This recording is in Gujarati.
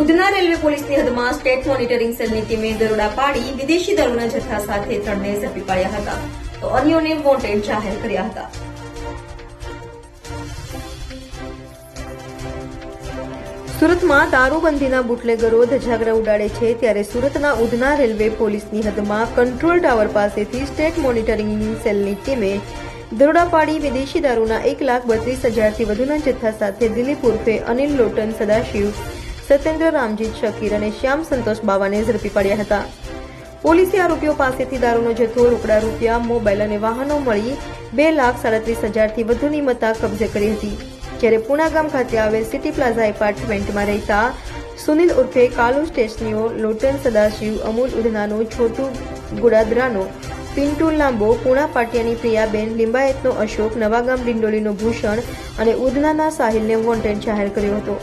ઉધના રેલવે પોલીસની હદમાં સ્ટેટ મોનિટરિંગ સેલની ટીમે દરોડા પાડી વિદેશી દારૂના જથ્થા સાથે ત્રણને ઝડપી પાડ્યા હતા. તો અન્યોને વોન્ટેડ જાહેર કર્યા હતા. સુરતમાં દારૂબંધીના બુટલેગરો ધજાગરા ઉડાડે છે ત્યારે સુરતના ઉધના રેલવે પોલીસની હદમાં કંટ્રોલ ટાવર પાસેથી સ્ટેટ મોનિટરિંગ સેલની ટીમે દરોડા પાડી વિદેશી દારૂના એક લાખ બત્રીસ હજારથી વધુના જથ્થા સાથે દિલીપ ઉર્ફે અનિલ લોટન સદાશિવ સત્યેન્દ્ર રામજીત શકીર અને શ્યામ સંતોષ બાવાને ઝડપી પાડ્યા હતા. પોલીસે આરોપીઓ પાસેથી દારૂનો જથ્થો, રોકડા રૂપિયા, મોબાઈલ અને વાહનો મળી બે લાખ સાડત્રીસ હજારથી વધુની મત્તા કબજે કરી હતી. જ્યારે પુણા ગામ ખાતે આવેલ સિટી પ્લાઝા એપાર્ટમેન્ટમાં રહેતા સુનિલ ઉર્ફે કાલુ સ્ટેશનીઓ લોટન સદાશિવ, અમૂલ ઉધનાનો, છોટુ ગુડાદરાનો, પિન્ટુ લાંબો, પુણા પાટિયાની પ્રિયાબેન, લિંબાયતનો અશોક નવાગામ ડિંડોલીનો ભૂષણ અને ઉધનાના સાહિલને વોન્ટેડ જાહેર કર્યો હતો.